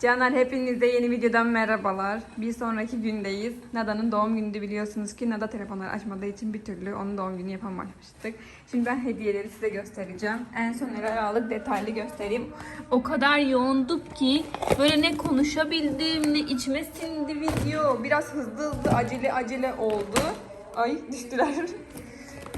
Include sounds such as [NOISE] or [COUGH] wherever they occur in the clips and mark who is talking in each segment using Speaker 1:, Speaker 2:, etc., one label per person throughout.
Speaker 1: Canlar hepinize yeni videodan merhabalar. Bir sonraki gündeyiz. Nada'nın doğum günü biliyorsunuz ki Nada telefonları açmadığı için bir türlü onun doğum günü yapamamıştık. Şimdi ben hediyeleri size göstereceğim. En son neler detaylı göstereyim. O kadar yoğunduk ki böyle ne konuşabildim ne içime sindi video. Biraz hızlı hızlı acele acele oldu. Ay düştüler. [LAUGHS]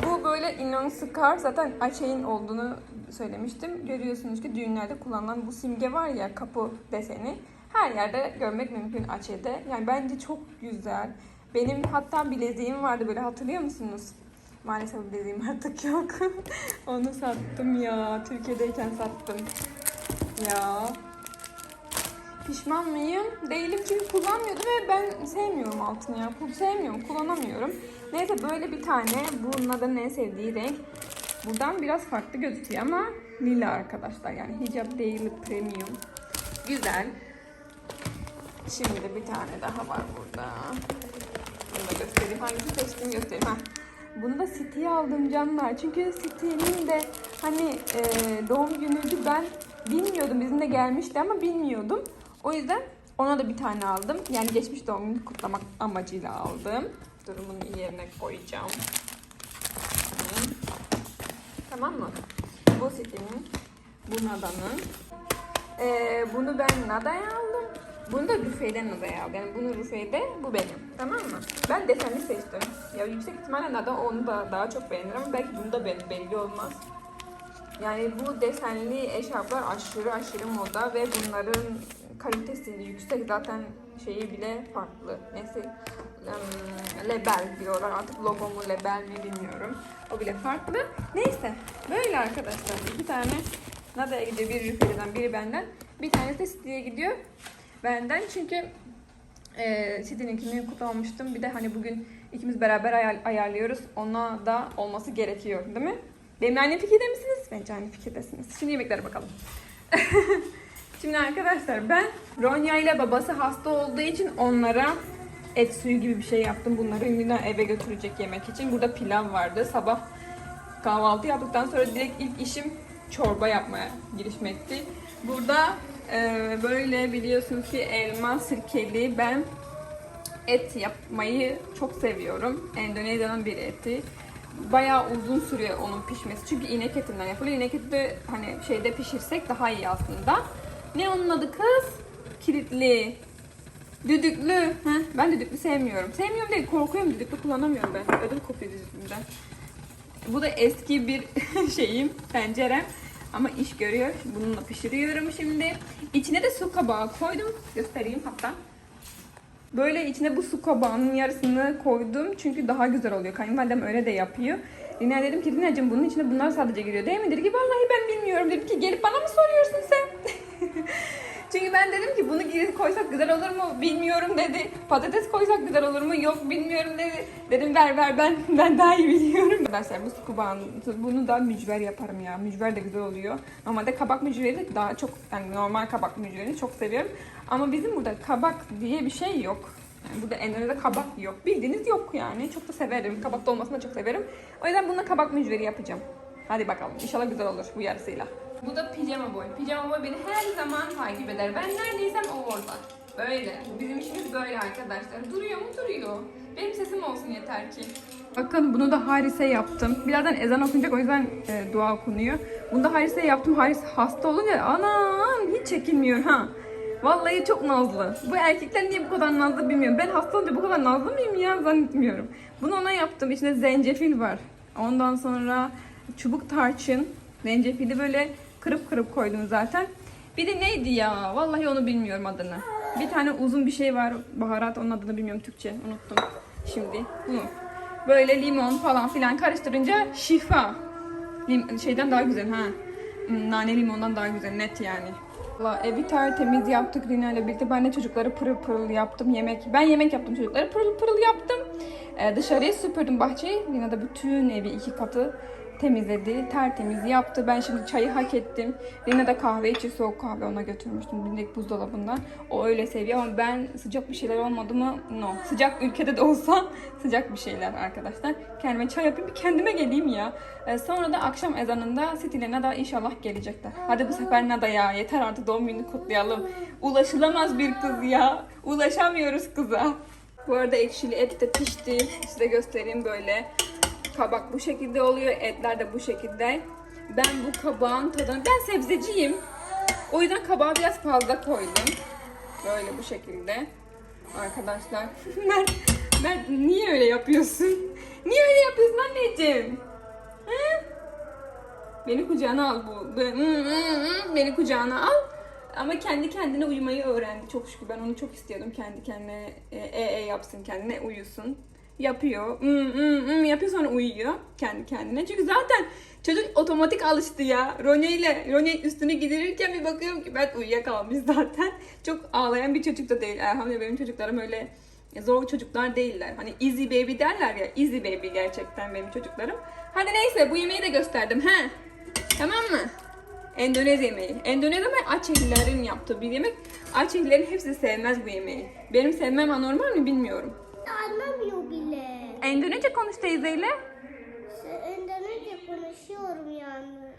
Speaker 1: Bu böyle inon sıkar. Zaten Açay'ın olduğunu söylemiştim. Görüyorsunuz ki düğünlerde kullanılan bu simge var ya kapı deseni. Her yerde görmek mümkün Açay'da. Yani bence çok güzel. Benim hatta bileziğim vardı böyle hatırlıyor musunuz? Maalesef bileziğim artık yok. [LAUGHS] Onu sattım ya. Türkiye'deyken sattım. Ya. Pişman mıyım? Değilim çünkü kullanmıyordum ve ben sevmiyorum altını ya. Sevmiyorum, kullanamıyorum. Neyse böyle bir tane. Bunun adının en sevdiği renk. Buradan biraz farklı gözüküyor ama lila arkadaşlar. Yani hicap değil premium. Güzel. Şimdi bir tane daha var burada. Bunu da göstereyim. Hangisi seçtim göstereyim. Ha. Bunu da City'ye aldım canlar. Çünkü City'nin de hani e, doğum günüydü. Ben bilmiyordum. Bizim de gelmişti ama bilmiyordum. O yüzden ona da bir tane aldım. Yani geçmiş doğum günü kutlamak amacıyla aldım. Durumun yerine koyacağım. Tamam mı? Bu City'nin. Bu Nada'nın. Ee, bunu ben Nada'ya aldım. Bunu da Rüfe'den Nada'ya aldım. Yani bunu Rüfe'de, bu benim. Tamam mı? Ben desenli seçtim. Ya yüksek ihtimalle Nada onu da daha çok beğenir ama belki bunu da beğenir. Belli olmaz. Yani bu desenli eşarplar aşırı aşırı moda ve bunların kalitesi yüksek. Zaten şeyi bile farklı. Neyse label diyorlar. Artık logo mu label mi bilmiyorum. O bile farklı. Neyse böyle arkadaşlar. iki tane Nada'ya gidiyor. Biri Rüfe'den biri benden. Bir tanesi de City'ye gidiyor. Benden çünkü e, City'ninkini kutlamamıştım. Bir de hani bugün ikimiz beraber ayar- ayarlıyoruz. Ona da olması gerekiyor değil mi? Benimle aynı fikirde misiniz? Bence aynı fikirdesiniz. Şimdi yemeklere bakalım. [LAUGHS] Şimdi arkadaşlar ben Ronya ile babası hasta olduğu için onlara et suyu gibi bir şey yaptım. Bunları yine eve götürecek yemek için. Burada pilav vardı. Sabah kahvaltı yaptıktan sonra direkt ilk işim çorba yapmaya girişmekti. Burada e, böyle biliyorsunuz ki elma sirkeli ben et yapmayı çok seviyorum. Endonezya'nın bir eti. Bayağı uzun sürüyor onun pişmesi. Çünkü inek etinden yapılıyor. İnek eti de hani şeyde pişirsek daha iyi aslında. Ne onun adı kız? Kilitli. Düdüklü. Heh, ben düdüklü sevmiyorum. Sevmiyorum değil, korkuyorum. Düdüklü kullanamıyorum ben. Ödüm kopuyor düdüklüden. Bu da eski bir [LAUGHS] şeyim, tencerem. Ama iş görüyor. Bununla pişiriyorum şimdi. İçine de su kabağı koydum. Göstereyim hatta. Böyle içine bu su kabağının yarısını koydum. Çünkü daha güzel oluyor. Kayınvalidem öyle de yapıyor. Lina dedim ki Lina'cığım bunun içine bunlar sadece giriyor değil mi? Dedi ki vallahi ben bilmiyorum. Dedim ki gelip bana mı soruyorsun sen? [LAUGHS] Çünkü ben dedim ki bunu koysak güzel olur mu bilmiyorum dedi. Patates koysak güzel olur mu yok bilmiyorum dedi. Dedim ver ver ben ben daha iyi biliyorum. Arkadaşlar bu skubağın bunu da mücver yaparım ya. Mücver de güzel oluyor. Normalde kabak mücveri daha çok yani normal kabak mücverini çok seviyorum. Ama bizim burada kabak diye bir şey yok. Yani burada Endonezya'da kabak yok. Bildiğiniz yok yani. Çok da severim. Kabak dolmasını da çok severim. O yüzden bununla kabak mücveri yapacağım. Hadi bakalım. İnşallah güzel olur bu yarısıyla. Bu da pijama boy. Pijama boy beni her zaman takip eder. Ben neredeysem o orada. Böyle. Bizim işimiz böyle arkadaşlar. Duruyor mu? Duruyor. Benim sesim olsun yeter ki. Bakın bunu da Haris'e yaptım. Birazdan ezan okunacak o yüzden e, dua okunuyor. Bunu da Haris'e yaptım. Haris hasta olunca anam hiç çekinmiyor ha. Vallahi çok nazlı. Bu erkekler niye bu kadar nazlı bilmiyorum. Ben hasta olunca bu kadar nazlı mıyım ya zannetmiyorum. Bunu ona yaptım. İçinde zencefil var. Ondan sonra çubuk tarçın. Zencefili böyle kırıp kırıp koydum zaten. Bir de neydi ya? Vallahi onu bilmiyorum adını. Bir tane uzun bir şey var. Baharat onun adını bilmiyorum Türkçe. Unuttum. Şimdi bunu. Böyle limon falan filan karıştırınca şifa. Lim- şeyden daha güzel ha. Hmm, Nane limondan daha güzel net yani. Valla evi tertemiz yaptık Lina ile birlikte. Ben de çocukları pırıl pırıl yaptım. Yemek. Ben yemek yaptım çocukları pırıl pırıl yaptım. Ee, dışarıya süpürdüm bahçeyi. Lina da bütün evi iki katı temizledi, tertemiz yaptı. Ben şimdi çayı hak ettim. Lina da kahve içi soğuk kahve ona götürmüştüm direkt buzdolabından. O öyle seviyor ama ben sıcak bir şeyler olmadı mı? No. Sıcak ülkede de olsa [LAUGHS] sıcak bir şeyler arkadaşlar. Kendime çay yapayım bir kendime geleyim ya. Ee, sonra da akşam ezanında City ile Nada inşallah gelecekler. Hadi bu sefer Nada ya yeter artık doğum gününü kutlayalım. Ulaşılamaz bir kız ya. Ulaşamıyoruz kıza. Bu arada ekşili et de pişti. Size göstereyim böyle. Kabak bu şekilde oluyor. Etler de bu şekilde. Ben bu kabağın tadını... Ben sebzeciyim. O yüzden kabağı biraz fazla koydum. Böyle bu şekilde. Arkadaşlar. [LAUGHS] Mert, Mert niye öyle yapıyorsun? Niye öyle yapıyorsun anneciğim? Hı? Beni kucağına al bu. Beni kucağına al. Ama kendi kendine uyumayı öğrendi. Çok şükür ben onu çok istiyordum. Kendi kendine e e, e yapsın kendine uyusun. Yapıyor. Hmm, hmm, hmm, yapıyor sonra uyuyor kendi kendine. Çünkü zaten çocuk otomatik alıştı ya. Ronya ile Ronya üstünü giderirken bir bakıyorum ki ben uyuyakalmış zaten. Çok ağlayan bir çocuk da değil. Elhamdülillah benim çocuklarım öyle zor çocuklar değiller. Hani easy baby derler ya. Easy baby gerçekten benim çocuklarım. Hadi neyse bu yemeği de gösterdim. He. Tamam mı? Endonezya yemeği. Endonezya ve Acehlilerin yaptığı bir yemek. Acehlilerin hepsi sevmez bu yemeği. Benim sevmem anormal mi bilmiyorum.
Speaker 2: Anlamıyor bile.
Speaker 1: Endonezya konuş teyzeyle.
Speaker 2: Endonezya konuşuyorum yani.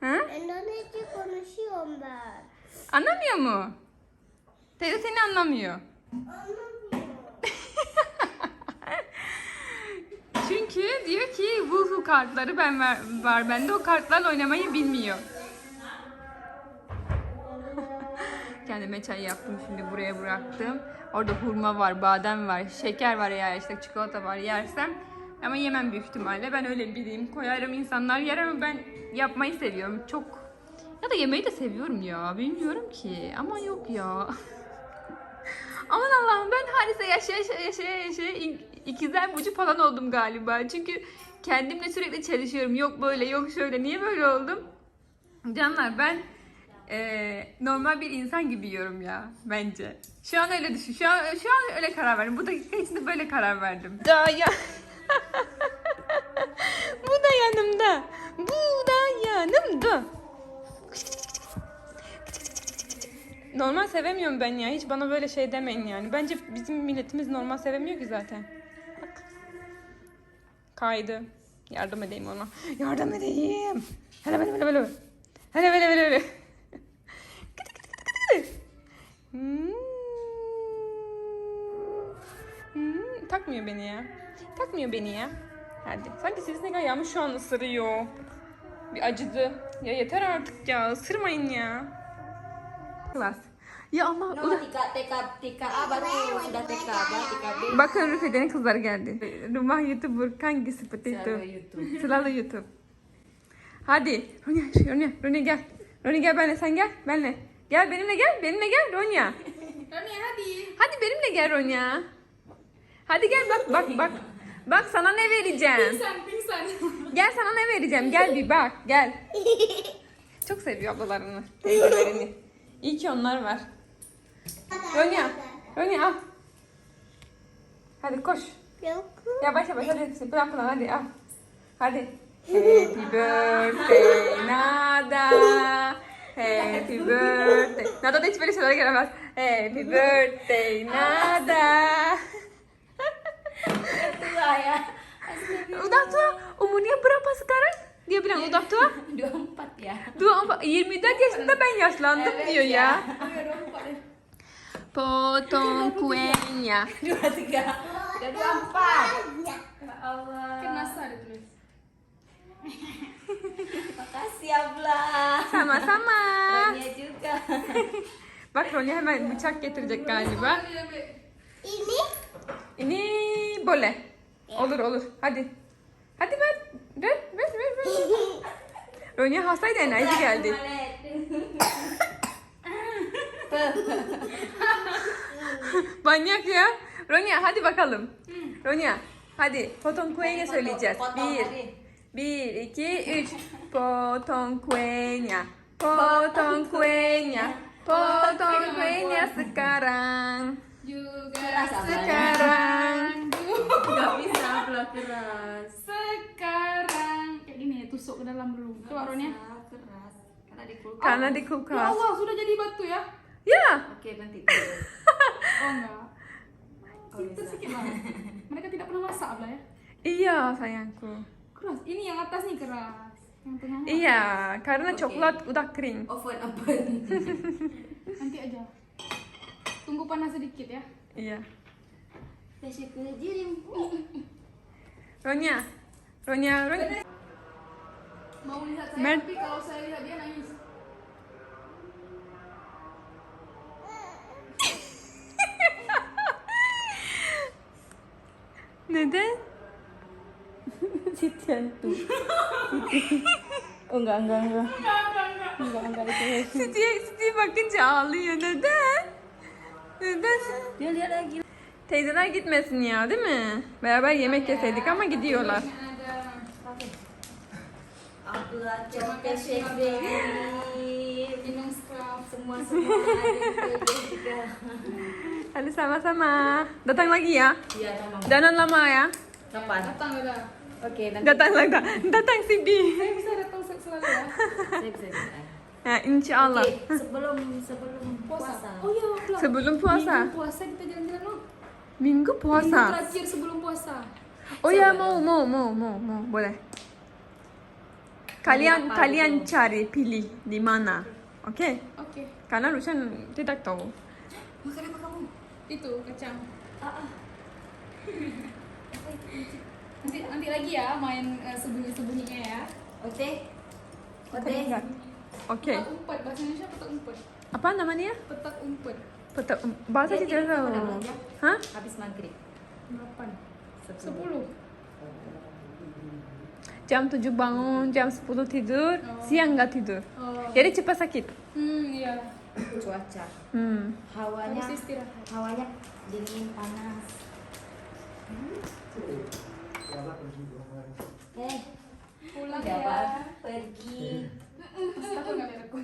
Speaker 1: Ha?
Speaker 2: Endonezya konuşuyorum ben.
Speaker 1: Anlamıyor mu? Teyze seni anlamıyor.
Speaker 2: Anlamıyor. [LAUGHS]
Speaker 1: Çünkü diyor ki bu kartları ben var, var bende o kartlarla oynamayı bilmiyor. [LAUGHS] Kendime çay yaptım şimdi buraya bıraktım. Orada hurma var, badem var, şeker var ya işte çikolata var yersem. Ama yemem büyük ihtimalle. Ben öyle bileyim. Koyarım insanlar yer ama ben yapmayı seviyorum. Çok ya da yemeği de seviyorum ya. Bilmiyorum ki. Ama yok ya. [LAUGHS] Aman Allah'ım ben Haris'e yaşaya yaşaya yaşaya yaşaya ik- ikizler burcu falan oldum galiba. Çünkü kendimle sürekli çalışıyorum. Yok böyle yok şöyle. Niye böyle oldum? Canlar ben eee, normal bir insan gibi yiyorum ya bence. Şu an öyle düşün. Şu an şu an öyle karar verdim. Bu dakika içinde böyle karar verdim. Da ya. [LAUGHS] Bu da yanımda. Bu da yanımda. Normal sevemiyorum ben ya. Hiç bana böyle şey demeyin yani. Bence bizim milletimiz normal sevemiyor ki zaten. Bak. Kaydı. Yardım edeyim ona. Yardım edeyim. Hele hele hele hele. Hele hele hele hele. Hmm. Hmm, Takmıyor beni ya. Takmıyor beni ya. Hadi. Sanki sivrisinek ayağımı şu an ısırıyor. Bir acıdı. Ya yeter artık ya. Isırmayın ya. Kelas. Ya ama
Speaker 3: No, tika, tika, tika A baru sudah baru tika B.
Speaker 1: Bakın Rüfe'den kızlar geldi. Rumah YouTuber seperti itu.
Speaker 3: Selalu YouTube.
Speaker 1: Selalu YouTube. Hadi. Ronya, Ronya, Ronya gel. Ronya gel benimle sen gel. Benimle. Gel benimle gel. Benimle gel Ronya.
Speaker 4: Ronya hadi.
Speaker 1: Hadi benimle gel Ronya. Hadi gel bak bak bak. Bak sana ne vereceğim.
Speaker 4: Pingsan, pingsan.
Speaker 1: Gel sana ne vereceğim. Gel bir bak. Gel. Çok seviyor ablalarını, teyzelerini. İyi ki onlar var. Ronya. Ronya al. Hadi koş.
Speaker 2: Yok.
Speaker 1: Yavaş yavaş hadi pelan pelan hadi al. Hadi. Happy birthday Nada. Happy birthday. Nada da hiç böyle şeyler gelemez. Happy birthday Nada.
Speaker 3: Tua ya.
Speaker 1: Udah tua. Umurnya berapa sekarang? Dia bilang udah tua.
Speaker 3: 24 ya.
Speaker 1: Dua empat, 24 yaşında ben yaşlandım diyor ya. Potong kuenya.
Speaker 3: 23. Udah 24. Ya Allah.
Speaker 4: Kenasa ditulis.
Speaker 3: Makasih ya Blah.
Speaker 1: Sama-sama.
Speaker 3: Ronya juga.
Speaker 1: Bak Ronya hemen bıçak getirecek galiba.
Speaker 2: Ini
Speaker 1: Ini boleh. Olur olur. Hadi. Hadi ver. Ver ver ver. ver. Ronya hastaydı enerji geldi. Manyak ya. Ronya hadi bakalım. Ronya hadi potong kuenya söyleyeceğiz. Bir. Bir, iki, üç. [LAUGHS] Potong kuenya. Potong kuenya. [LAUGHS] Potong kuenya sekarang.
Speaker 4: Juga?
Speaker 1: Sekarang.
Speaker 3: Gak bisa Blah keras.
Speaker 4: sekarang kayak gini ya tusuk ke dalam dulu. Ya.
Speaker 3: Ah, keras. Karena di kulkas.
Speaker 1: Karena di
Speaker 4: Ya
Speaker 1: kulkas.
Speaker 4: Allah, sudah jadi batu ya?
Speaker 1: Ya.
Speaker 3: Oke, nanti. [LAUGHS]
Speaker 4: Oh enggak. Itu sedikit banget. Mereka tidak pernah masak lah ya.
Speaker 1: Iya sayangku.
Speaker 4: Keras. Ini yang atas nih keras. Yang tengah.
Speaker 1: Iya, karena
Speaker 3: Oke.
Speaker 1: coklat udah kering.
Speaker 3: Oven oven. [LAUGHS]
Speaker 4: Nanti aja. Tunggu panas sedikit ya.
Speaker 1: Iya.
Speaker 3: Ke jirim.
Speaker 1: Ronya, Ronya, Ronya.
Speaker 4: Mau lihat saya,
Speaker 1: Mer-
Speaker 4: tapi kalau saya lihat dia nangis.
Speaker 1: Neden?
Speaker 3: Siti hantu. [LAUGHS] Oh enggak enggak enggak. Enggak enggak itu.
Speaker 1: Siti, Siti bakınca ağlıyor. Neden? Neden?
Speaker 3: Dia lihat lagi.
Speaker 1: Teyzeler gitmesin ya değil mi? Beraber yemek yeseydik ama gidiyorlar.
Speaker 3: Shake Baby.
Speaker 4: Minum scrub.
Speaker 3: Semua semua.
Speaker 1: Hadi sama-sama. Datang lagi ya.
Speaker 3: Iya, sama.
Speaker 1: Jangan lama ya.
Speaker 3: Kapan?
Speaker 4: Datang udah.
Speaker 3: Oke, nanti
Speaker 1: Datang lagi. Datang Sidi.
Speaker 4: Saya bisa datang se- selalu ya. [LAUGHS]
Speaker 3: saya bisa bisa.
Speaker 1: Ya insyaallah.
Speaker 3: Oke, sebelum sebelum puasa.
Speaker 4: Oh iya, belum.
Speaker 1: Sebelum puasa.
Speaker 4: Minggu puasa kita jalan-jalan loh.
Speaker 1: Minggu
Speaker 4: Minggu
Speaker 1: puasa.
Speaker 4: terakhir sebelum puasa.
Speaker 1: Oh ya mau mau mau mau mau boleh. Kalian
Speaker 3: apa
Speaker 1: kalian
Speaker 3: itu?
Speaker 1: cari pilih di mana. Oke?
Speaker 4: Oke.
Speaker 1: Karena Rushan tidak tahu.
Speaker 3: Makan apa kamu?
Speaker 4: Itu kacang.
Speaker 3: Ah, ah. [LAUGHS]
Speaker 4: Nanti nanti lagi ya main uh, sembunyi-sembunyinya ya.
Speaker 3: Oke. Oke.
Speaker 1: Oke.
Speaker 4: Umpet bahasa Indonesia petak umpet.
Speaker 1: Apa namanya?
Speaker 4: Petak umpet.
Speaker 1: Petak bahasa
Speaker 3: Jadi,
Speaker 1: tidak tahu. Hah?
Speaker 3: Habis maghrib.
Speaker 4: Delapan.
Speaker 3: Sepuluh.
Speaker 4: Sepuluh.
Speaker 1: Jam 7 bangun, jam 10 tidur, siang nggak tidur.
Speaker 4: Oh.
Speaker 1: Jadi cepat sakit.
Speaker 4: Hmm iya.
Speaker 3: Cuaca.
Speaker 1: Hmm.
Speaker 3: Hawanya hawanya dingin panas. Eh,
Speaker 4: Pulang ya.
Speaker 3: Pergi.
Speaker 4: Aku nggak lihat aku.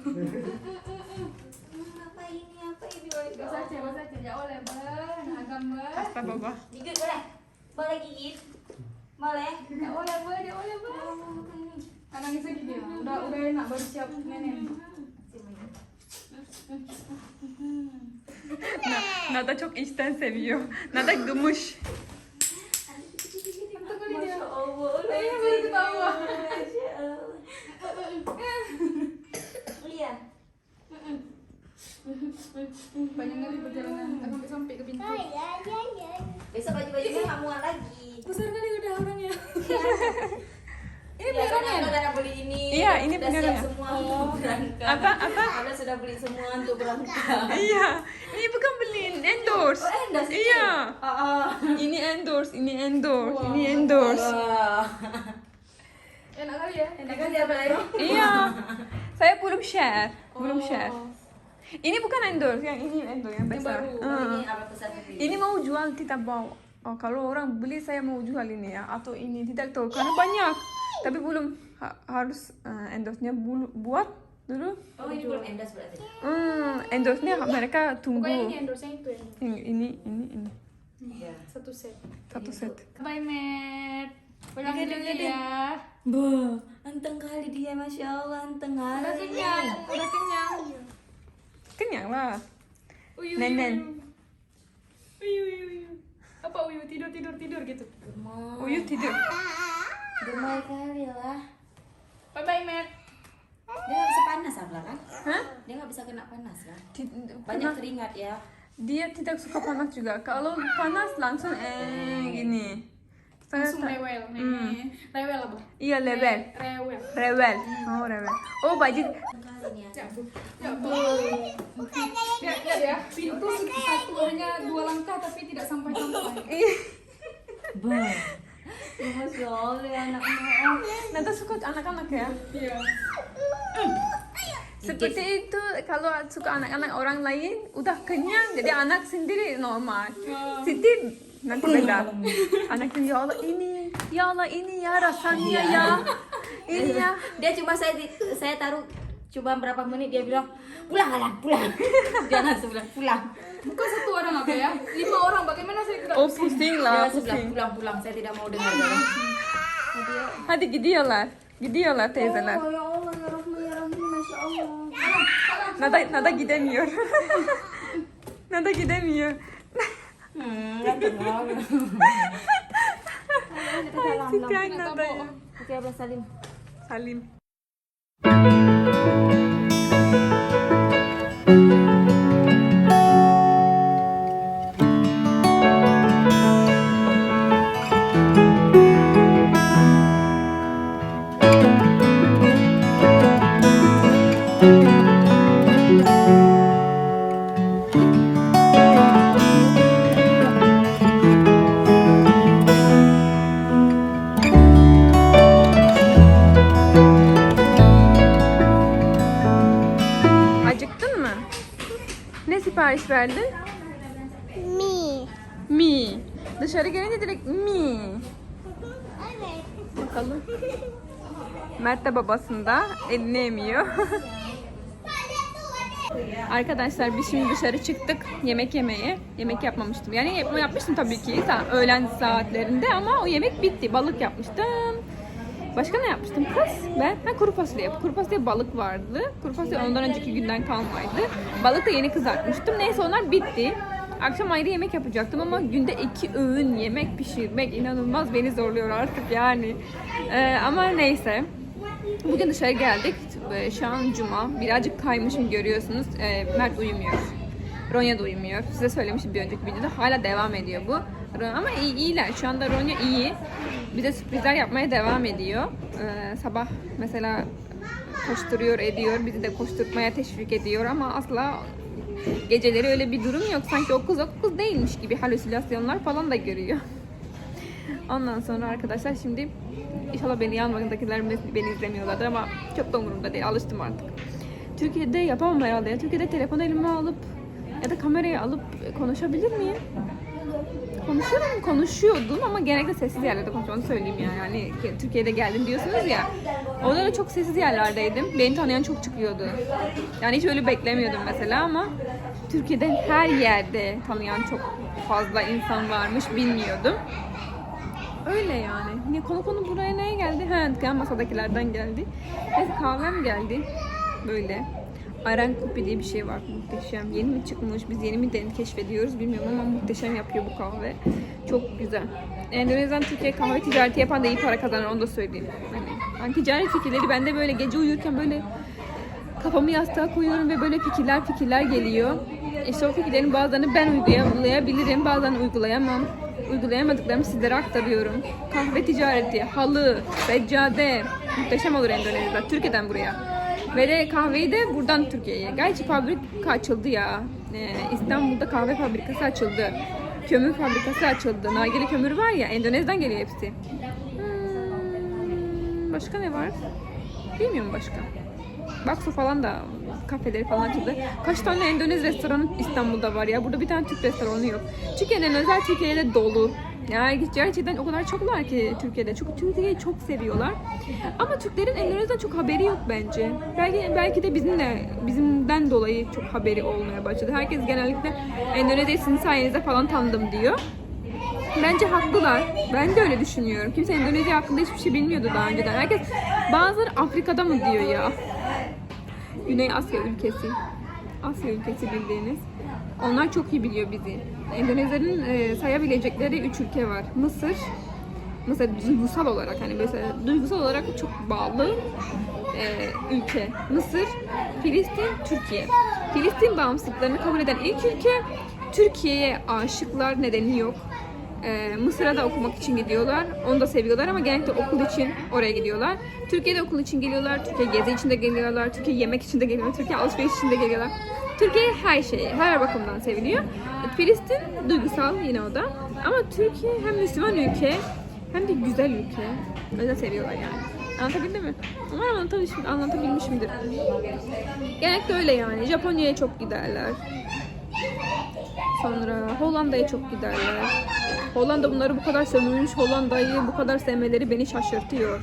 Speaker 3: apa ini? Apa ini? Boleh
Speaker 4: Bahasa Aceh, bahasa Aceh. Ya oleh ben, agam ben.
Speaker 1: Hasta baba.
Speaker 3: Gigit boleh? Boleh gigit? Boleh?
Speaker 4: Ya oleh ben, ya oleh ben. Anak nangis lagi dia. Udah udah enak baru siap nenek.
Speaker 1: Nada çok içten seviyor. Nada gümüş.
Speaker 3: Masya Allah.
Speaker 4: Iya baru ketawa.
Speaker 3: Masya Allah. Iya.
Speaker 4: Banyak kali perjalanan. Aku sampai sampai ke pintu.
Speaker 2: Ya, ya, ya.
Speaker 3: Besok baju-bajunya nggak muat lagi.
Speaker 4: Besar kali udah orangnya.
Speaker 3: Ini ya, kan Anda udah beli ini.
Speaker 1: Iya, ini
Speaker 3: sudah
Speaker 1: beneran
Speaker 3: siap
Speaker 1: ya?
Speaker 3: semua untuk berangkat.
Speaker 1: Apa apa?
Speaker 3: Anda sudah beli semua untuk berangkat.
Speaker 1: Iya. Endorse.
Speaker 3: Oh, endorse?
Speaker 1: Iya.
Speaker 3: Oh, oh.
Speaker 1: Ini endorse, ini endorse, ini endorse.
Speaker 3: Wah.
Speaker 4: Enak kali ya.
Speaker 3: Enak kan ya, Bay?
Speaker 1: Iya. [LAUGHS] Saya belum share, belum
Speaker 4: Oh.
Speaker 1: share. Ini bukan endorse, yang ini endorse yang
Speaker 4: Yang
Speaker 1: besar.
Speaker 4: baru.
Speaker 3: Oh,
Speaker 1: Ah.
Speaker 3: ini apa?
Speaker 1: Ini mau jual tidak bawa. Oh, kalau orang beli saya mau jual ini ya atau ini tidak tahu karena banyak. Tapi belum ha- harus uh, endorse-nya buat dulu.
Speaker 3: Oh, ini belum endorse berarti.
Speaker 1: Hmm, endorse-nya mereka
Speaker 4: Pokoknya ini
Speaker 1: tunggu.
Speaker 4: endorse itu ya.
Speaker 1: Ini ini ini ini
Speaker 3: Iya.
Speaker 4: Satu set.
Speaker 1: satu set.
Speaker 4: Bye, Matt. Pulang dulu ya.
Speaker 3: Bah, anteng kali dia, masya Allah, anteng
Speaker 4: Udah
Speaker 3: kali.
Speaker 4: kenyang, udah kenyang.
Speaker 1: Kenyang lah.
Speaker 4: Uyu, uyu,
Speaker 1: Nenen.
Speaker 4: uyu. Uyu, uyu. Apa uyu tidur tidur tidur gitu.
Speaker 3: Gemoy.
Speaker 1: Uyu tidur.
Speaker 3: Gemoy kali lah.
Speaker 4: Bye bye, Matt.
Speaker 3: Dia nggak bisa panas Abla kan?
Speaker 1: Hah?
Speaker 3: Dia nggak bisa kena panas kan? Banyak keringat ya.
Speaker 1: Dia tidak suka panas juga. Kalau panas langsung eh gini. Saya
Speaker 4: Langsung rewel,
Speaker 1: Hmm.
Speaker 4: nih. Rewel apa?
Speaker 1: Iya level.
Speaker 4: Rewel.
Speaker 1: Rewel. Oh rewel. Oh
Speaker 3: ya.
Speaker 4: Ya, Bu. Ya. Lihat, ya. Pintu satu hanya dua langkah tapi tidak sampai sampai.
Speaker 1: Ih,
Speaker 3: Bah. Ya anak-anak.
Speaker 1: Nata suka anak-anak ya.
Speaker 4: Iya.
Speaker 1: Seperti itu kalau suka anak-anak orang lain udah kenyang jadi anak sendiri normal. Siti nanti beda. Anak sendiri ya Allah ini, ya Allah ini ya rasanya ya. Ini ya.
Speaker 3: Dia cuma saya saya taruh cuma berapa menit dia bilang pulang alam pulang. [LAUGHS] dia langsung bilang pulang.
Speaker 4: Bukan satu orang apa ya? Lima orang. Bagaimana saya tidak
Speaker 1: Oh pusing
Speaker 3: Dia
Speaker 1: lah,
Speaker 3: langsung bilang
Speaker 1: pusing.
Speaker 3: pulang pulang saya tidak mau dengar. Dia.
Speaker 1: Hadi gidiyorlar. Gidiyorlar teyzeler.
Speaker 3: Oh ya Allah ya Rahman ya Rahim Masya Allah.
Speaker 1: Nada, nada gidemiyor. [LAUGHS] nada gidemiyor.
Speaker 3: Hmm.
Speaker 1: Ay, [LAUGHS] nada ya.
Speaker 3: Salim.
Speaker 1: Salim. Acıktın mı? Mert de babasında elini emiyor. [LAUGHS] Arkadaşlar biz şimdi dışarı çıktık yemek yemeye. Yemek yapmamıştım. Yani yapma yapmıştım tabii ki öğlen saatlerinde ama o yemek bitti. Balık yapmıştım. Başka ne yapmıştım kız? Ben ha, kuru fasulye yap. Kuru fasulye balık vardı. Kuru fasulye ondan önceki günden kalmaydı. Balık da yeni kızartmıştım. Neyse onlar bitti. Akşam ayrı yemek yapacaktım ama günde iki öğün yemek pişirmek inanılmaz beni zorluyor artık yani. Ee, ama neyse. Bugün dışarı geldik. Ee, Şu an cuma. Birazcık kaymışım görüyorsunuz. Ee, Mert uyumuyor. Ronya da uyumuyor. Size söylemiştim bir önceki videoda. Hala devam ediyor bu. Ama iyi, iyiler. Şu anda Ronya iyi. Bize sürprizler yapmaya devam ediyor. Ee, sabah mesela koşturuyor, ediyor. Bizi de koşturmaya teşvik ediyor ama asla geceleri öyle bir durum yok. Sanki o kız o kız değilmiş gibi halüsinasyonlar falan da görüyor. [LAUGHS] Ondan sonra arkadaşlar şimdi inşallah beni yanımdakiler beni izlemiyorlardır ama çok da umurumda değil. Alıştım artık. Türkiye'de yapamam herhalde. ya. Türkiye'de telefonu elime alıp ya da kamerayı alıp konuşabilir miyim? Konuşurum, konuşuyordum ama genellikle sessiz yerlerde konuşuyorum. Onu söyleyeyim yani. Yani ki Türkiye'de geldim diyorsunuz ya. Orada da çok sessiz yerlerdeydim. Beni tanıyan çok çıkıyordu. Yani hiç öyle beklemiyordum mesela ama Türkiye'de her yerde tanıyan çok fazla insan varmış bilmiyordum. Öyle yani. Ne konu konu buraya neye geldi? Ha, yan masadakilerden geldi. Neyse kahvem geldi. Böyle. Aren Kupi diye bir şey var. Muhteşem. Yeni mi çıkmış? Biz yeni mi de keşfediyoruz bilmiyorum ama muhteşem yapıyor bu kahve. Çok güzel. Endonezya'dan Türkiye kahve ticareti yapan da iyi para kazanır onu da söyleyeyim. Hani, hani ticaret fikirleri bende böyle gece uyurken böyle kafamı yastığa koyuyorum ve böyle fikirler fikirler geliyor. İşte o fikirlerin bazılarını ben uygulayabilirim, bazılarını uygulayamam. Uygulayamadıklarımı sizlere aktarıyorum. Kahve ticareti, halı, seccade muhteşem olur Endonezya'da. Türkiye'den buraya. Ve de kahveyi de buradan Türkiye'ye. Gerçi fabrika açıldı ya. Ee, İstanbul'da kahve fabrikası açıldı. Kömür fabrikası açıldı. Nargile kömürü var ya Endonezya'dan geliyor hepsi. Hmm, başka ne var? Bilmiyorum başka. Bakso falan da kafeleri falan açıldı. Kaç tane Endonez restoranı İstanbul'da var ya. Burada bir tane Türk restoranı yok. Türkiye'nin özel Türkiye'de dolu. Yani gerçekten o kadar çoklar ki Türkiye'de. Çünkü Türkiye'yi çok seviyorlar. Ama Türklerin Endonezya'dan çok haberi yok bence. Belki belki de bizimle bizimden dolayı çok haberi olmaya başladı. Herkes genellikle Endonezya'yı sizin sayenizde falan tanıdım diyor. Bence haklılar. Ben de öyle düşünüyorum. Kimse Endonezya hakkında hiçbir şey bilmiyordu daha önceden. Herkes bazıları Afrika'da mı diyor ya. Güney Asya ülkesi. Asya ülkesi bildiğiniz. Onlar çok iyi biliyor bizi. Endonezya'nın e, sayabilecekleri üç ülke var. Mısır, Mısır duygusal olarak hani mesela duygusal olarak çok bağlı e, ülke. Mısır, Filistin, Türkiye. Filistin bağımsızlıklarını kabul eden ilk ülke. Türkiye'ye aşıklar nedeni yok. Ee, Mısır'a da okumak için gidiyorlar. Onu da seviyorlar ama genellikle okul için oraya gidiyorlar. Türkiye'de okul için geliyorlar. Türkiye gezi için de geliyorlar. Türkiye yemek için de geliyorlar. Türkiye alışveriş için de geliyorlar. Türkiye her şeyi, her bakımdan seviliyor. Filistin duygusal yine o da. Ama Türkiye hem Müslüman ülke hem de güzel ülke. Öyle seviyorlar yani. Anlatabildim mi? Umarım anlatabilmiş, anlatabilmişimdir. Genellikle öyle yani. Japonya'ya çok giderler. Sonra Hollanda'ya çok giderler. Hollanda bunları bu kadar sömürmüş, Hollanda'yı bu kadar sevmeleri beni şaşırtıyor.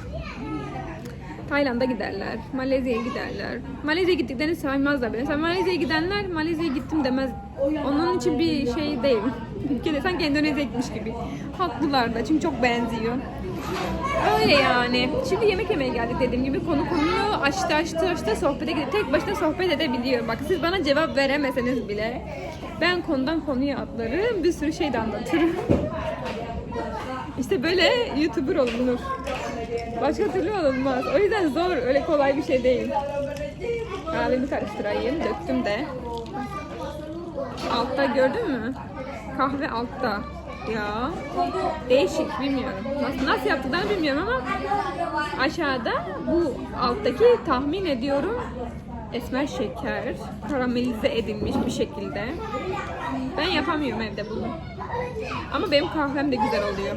Speaker 1: Tayland'a giderler, Malezya'ya giderler. Malezya'ya gittiklerini saymazlar bile. Mesela Malezya'ya gidenler Malezya'ya gittim demez Onun için bir şey değil. Ülkede sanki Endonezya gitmiş gibi. Haklılar da çünkü çok benziyor. Öyle yani. Şimdi yemek yemeye geldik dediğim gibi konu konuyu açtı açtı açtı sohbete gidip tek başına sohbet edebiliyor. Bak siz bana cevap veremeseniz bile ben konudan konuya atlarım bir sürü şey de anlatırım. [LAUGHS] İşte böyle YouTuber olunur. Başka türlü olunmaz. O yüzden zor, öyle kolay bir şey değil. Kahvemi karıştırayım, döktüm de. Altta gördün mü? Kahve altta. Ya değişik bilmiyorum. Nasıl, nasıl yaptıklarını bilmiyorum ama aşağıda bu alttaki tahmin ediyorum esmer şeker karamelize edilmiş bir şekilde. Ben yapamıyorum evde bunu. Ama benim kahvem de güzel oluyor.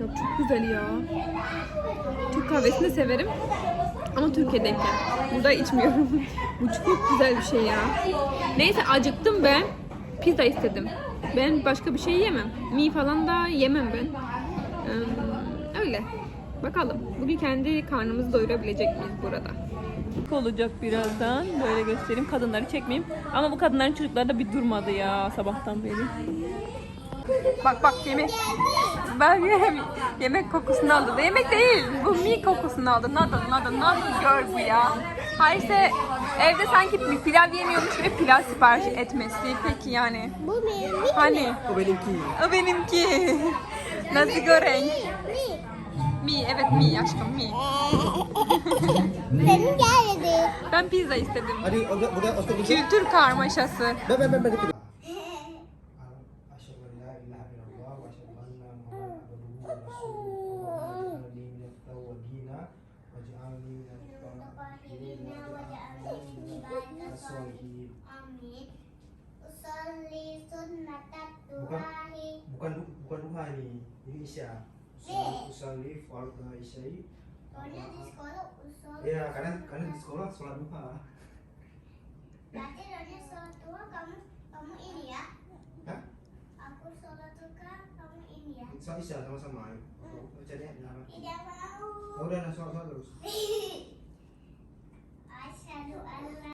Speaker 1: Yok çok güzel ya. Türk kahvesini severim. Ama Türkiye'deyken. Burada içmiyorum. [LAUGHS] Bu çok güzel bir şey ya. Neyse acıktım ben. Pizza istedim. Ben başka bir şey yemem. Mi falan da yemem ben. Ee, öyle. Bakalım. Bugün kendi karnımızı doyurabilecek miyiz burada? Olacak birazdan. Böyle göstereyim. Kadınları çekmeyeyim. Ama bu kadınların çocukları da bir durmadı ya sabahtan beri. Bak bak yemek. Ben yemek, yemek kokusunu aldı. Yemek değil. Bu mi kokusunu aldı. Nadal, nadal, nadal gör bu ya. Hayırse evde sanki bir pilav yemiyormuş gibi pilav sipariş etmesi. Peki yani.
Speaker 2: Bu benim.
Speaker 1: Hani?
Speaker 5: O benimki.
Speaker 1: O benimki. Nasi goreng.
Speaker 2: Mi.
Speaker 1: Mi, evet mi aşkım mi.
Speaker 2: Senin geldi.
Speaker 1: Ben pizza istedim.
Speaker 5: Hadi o da burada.
Speaker 1: Kültür karmaşası.
Speaker 5: Ben ben ben ben jadi
Speaker 2: Soalnya di sekolah sholat
Speaker 5: iya karena karena di sekolah sholat duha.
Speaker 2: Berarti nanti sholat duha kamu kamu ini ya?
Speaker 5: Hah?
Speaker 2: aku sholat duha kamu ini ya?
Speaker 5: Sholat isya sama-sama. Ayo. Bacanya hmm.
Speaker 2: tidak mau.
Speaker 5: Oh, udah nah sholat sholat terus. [LAUGHS] Asyhadu Allah.